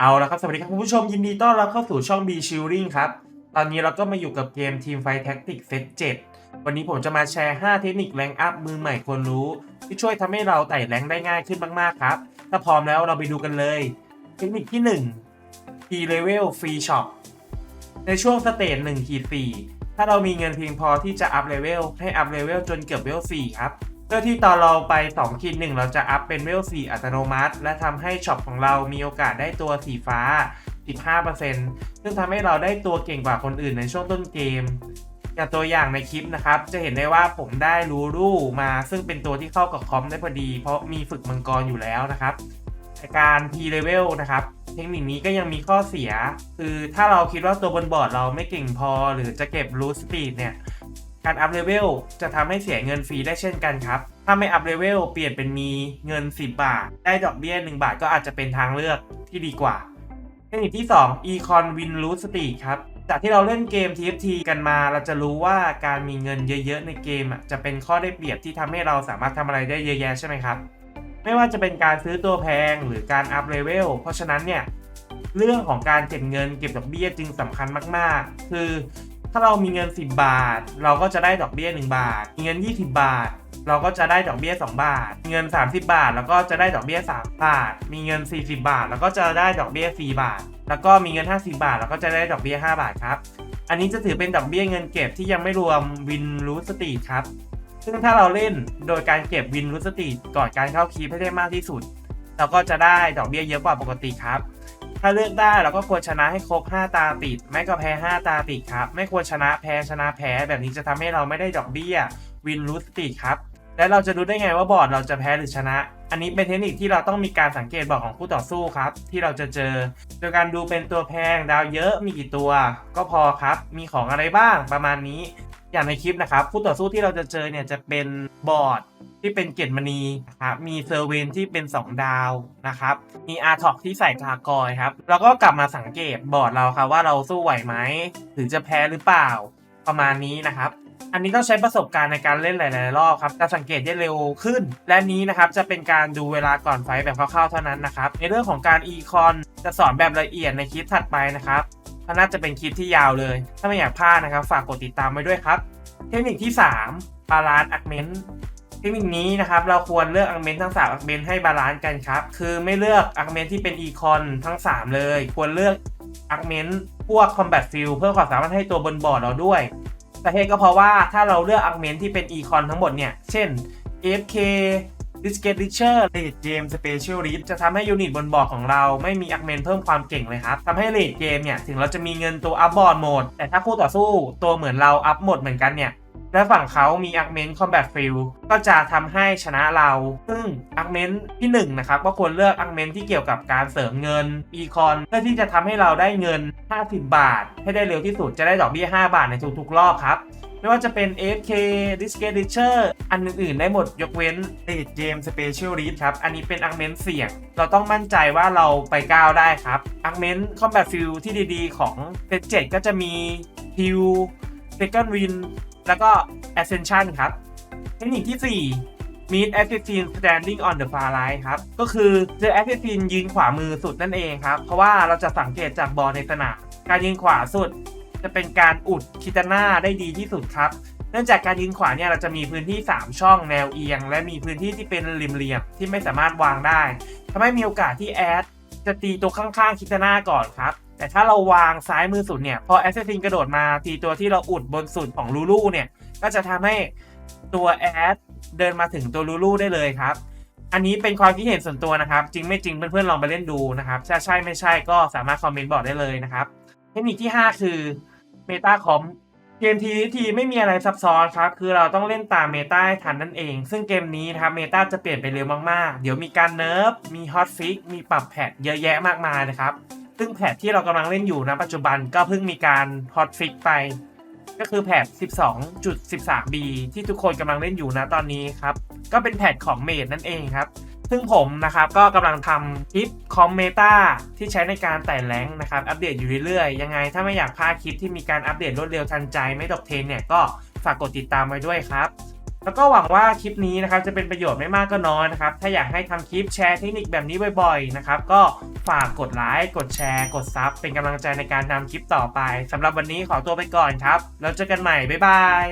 เอาละครับ สวัสดีครับคุณผู้ชมยินดีต้อนรับเข้าสู่ช่อง B Shielding ครับ ตอนนี้เราก็มาอยู่กับเกม Team Fight Tactics Set 7วันนี้ผมจะมาแชร์ 5 เทคนิคแรงอัพมือใหม่ควรรู้ ที่ช่วยทำให้เราไต่แรงได้ง่ายขึ้นมาก ๆ ครับ ถ้าพร้อมแล้วเราไปดูกันเลย เทคนิคที่1 P Level Free Shop ในช่วงสเตจ1ขีด4ถ้าเรามีเงินเพียงพอที่จะอัพเลเวลให้อัพเลเวลจนเกือบเลเวล4ครับ เพื่อที่ตอนเราไป2ขีด1เราจะอัพเป็นเวล4อัตโนมัติ และทำให้ช็อปของเรามีโอกาสได้ตัวสีฟ้า 15%ซึ่งทำให้เราได้ตัวเก่งกว่าคนอื่นในช่วงต้นเกมอย่างตัวอย่างในคลิปนะครับ จะเห็นได้ว่าผมได้รูรูมาซึ่งเป็นตัวที่เข้ากับคอมได้พอดี เพราะมีฝึกมังกรอยู่แล้วนะครับการ P level นะครับ เทคนิคนี้ก็ยังมีข้อเสีย คือถ้าเราคิดว่าตัวบนบอร์ดเราไม่เก่งพอ หรือจะเก็บรูสปีดเนี่ย การอัพเลเวลจะทำให้เสียเงินฟรีได้เช่นกันครับ ถ้าไม่อัพเลเวลเปลี่ยนเป็นมีเงิน 10 บาท ได้ดอกเบี้ย 1 บาทก็อาจจะเป็นทางเลือกที่ดีกว่าเทคนิคที่ 2 Econ Win Root Streak ครับจากที่เราเล่นเกม TFT กันมา เราจะรู้ว่าการมีเงินเยอะๆในเกมจะเป็นข้อได้เปรียบที่ทำให้เราสามารถทำอะไรได้เยอะแยะใช่ไหมครับ ไม่ว่าจะเป็นการซื้อตัวแพงหรือการอัพเลเวล เพราะฉะนั้นเนี่ยเรื่องของการเก็บเงินเก็บดอกเบี้ยจึงสำคัญมาก ๆ คือ ถ้าเรามีเงิน 10 บาท เราก็จะได้ดอกเบี้ย 1 บาท มีเงิน 20 บาท เราก็จะได้ดอกเบี้ย 2 บาทมีเงิน 30 บาท แล้วก็จะได้ดอกเบี้ย 3 บาท มีเงิน 40 บาท แล้วก็จะได้ดอกเบี้ย 4 บาท แล้วก็มีเงิน 50 บาท แล้วก็จะได้ดอกเบี้ย 5 บาทครับ อันนี้จะถือเป็นดอกเบี้ยเงินเก็บที่ยังไม่รวมวินรูสตีดครับ ซึ่งถ้าเราเล่นโดยการเก็บวินรูสตีดก่อนการเข้าคีย์ให้ได้มากที่สุด เราก็จะได้ดอกเบี้ยเยอะกว่าปกติครับ ถ้าเลือกได้เราก็ควรชนะให้ครบ 5 ตาติด ไม่ก็แพ้ 5 ตาติดครับ ไม่ควรชนะแพ้ชนะแพ้ แบบนี้จะทำให้เราไม่ได้ดอกเบี้ยวินรูสติดครับ และเราจะรู้ได้ไงว่าบอร์ดเราจะแพ้หรือชนะ อันนี้เป็นเทคนิคที่เราต้องมีการสังเกตบอร์ดของคู่ต่อสู้ครับ ที่เราจะเจอ โดยการดูเป็นตัวแพงดาวเยอะมีกี่ตัว ก็พอครับ มีของอะไรบ้างประมาณนี้ อย่างในคลิปนะครับคู่ต่อสู้ที่เราจะเจอเนี่ยจะเป็นบอร์ด ที่เป็นเกตมณีนะครับมีเซอร์เวนที่เป็น 2 ดาวนะครับ มีอาร์ท็อกที่ใส่กากอยครับ แล้วก็กลับมาสังเกตบอร์ดเราครับว่าเราสู้ไหวไหมหรือจะแพ้หรือเปล่าประมาณนี้นะครับอันนี้ต้องใช้ประสบการณ์ในการเล่นหลาย ๆ รอบครับจะสังเกตได้เร็วขึ้น และนี้นะครับจะเป็นการดูเวลาก่อนไฟแบบคร่าว ๆ เท่านั้นนะครับ ในเรื่องของการอีคอนจะสอนแบบละเอียดในคลิปถัดไปนะครับเพราะน่าจะเป็นคลิปที่ยาวเลย ถ้าไม่อยากพลาดนะครับ ฝากกดติดตามไว้ด้วยครับ เทคนิคที่3 Balance Augment เทคนิคนี้นะครับเราควรเลือกอักเมนทั้ง 3 อักเมนให้บาลานซ์กันครับ คือไม่เลือกอักเมนที่เป็นอีคอนทั้ง 3 เลย ควรเลือกอักเมนพวก Combat Field เพื่อความสามารถให้ตัวบนบอร์ดเราด้วยสาเหตุก็เพราะว่าถ้าเราเลือกอักเมนที่เป็นอีคอนทั้งหมดเนี่ย เช่น AFK d i s c a t Richer Late Game Specialist จะทำให้ยูนิตบนบอร์ดของเราไม่มีอักเมนเพิ่มความเก่งเลยครับทำให้ Late Game เนี่ยถึงเราจะมีเงินตัวอัพบอร์ดโหมด แต่ถ้าคู่ต่อสู้ตัวเหมือนเราอัพหมดเหมือนกันเนี่ย และฝั่งเขามีอาร์เมนต์คอมแบทฟิลก็จะทำให้ชนะเรา ซึ่งอาร์เมนต์ที่1นนะครับก็ควรเลือกอาร์เมนต์ที่เกี่ยวกับการเสริมเงินอีคอนเพื่อที่จะทำให้เราได้เงิน 50 บาท ให้ได้เร็วที่สุดจะได้ดอกเบี้ย 5 บาทในทุกๆรอบครับไม่ว่าจะเป็น AFK d i s c a t Richer อันอื่นๆ ได้หมดยกเว้น Late Game Specialist ครับ อันนี้เป็นอาร์เมนต์เสี่ยง เราต้องมั่นใจว่าเราไปก้าวได้ครับอาร์เมนต์ Combat Field ที่ดีๆ ของเซต7ก็จะมี Hill Second Win แล้วก็ Ascension ครับ เทคนิคที่ 4 Meet Assassin Standing on the far right ครับ ก็คือเจอ Assassin ยืนขวามือสุดนั่นเองครับ เพราะว่าเราจะสังเกตจากบอลในสนาม การยืนขวาสุด จะเป็นการอุดคิตาน่าได้ดีที่สุดครับ เนื่องจากการยืนขวาเนี่ยเราจะมีพื้นที่ 3 ช่องแนวเอียง และมีพื้นที่ที่เป็นริมเหลี่ยมที่ไม่สามารถวางได้ทำให้มีโอกาสที่แอดจะตีตัวข้างๆคิตาน่าก่อนครับ แต่ถ้าเราวางซ้ายมือสุดเนี่ย พอแอสเซซินกระโดดมาตีตัวที่เราอุดบนสุดของลูลูเนี่ย ก็จะทำให้ตัวแอดเดินมาถึงตัวลูลูได้เลยครับ อันนี้เป็นความคิดเห็นส่วนตัวนะครับ จริงไม่จริงเพื่อนๆลองไปเล่นดูนะครับ ถ้าใช่ไม่ใช่ก็สามารถคอมเมนต์บอกได้เลยนะครับ เทคนิคที่ 5 คือเมตาคอมเกมทีทีไม่มีอะไรซับซ้อนครับ คือเราต้องเล่นตามเมตาให้ทันนั่นเอง ซึ่งเกมนี้นะครับเมตาจะเปลี่ยนไปเร็วมากๆ เดี๋ยวมีการเนิร์ฟมีฮอตฟิกมีปรับแพทเยอะแยะมากมายนะครับ ซึ่งแพทที่เรากำลังเล่นอยู่นะปัจจุบันก็เพิ่งมีการฮอตฟิกไป ก็คือแพท 12.13b ที่ทุกคนกำลังเล่นอยู่นะตอนนี้ครับ ก็เป็นแพทของเมดนั่นเองครับซึ่งผมนะครับก็กำลังทำคลิปคอมเมตาที่ใช้ในการไต่แรงนะครับ อัปเดตอยู่เรื่อยๆ ยังไง ถ้าไม่อยากพลาดคลิปที่มีการอัปเดตรวดเร็วทันใจไม่ตกเทรนเนี่ยก็ฝากกดติดตามไว้ด้วยครับ แล้วก็หวังว่าคลิปนี้นะครับจะเป็นประโยชน์ไม่มากก็น้อยนะครับ ถ้าอยากให้ทำคลิปแชร์เทคนิคแบบนี้บ่อยๆนะครับ ก็ฝากกดไลค์ กดแชร์ กดซับเป็นกำลังใจในการทำคลิปต่อไปสำหรับวันนี้ขอตัวไปก่อนครับ แล้วเจอกันใหม่ บ๊ายบาย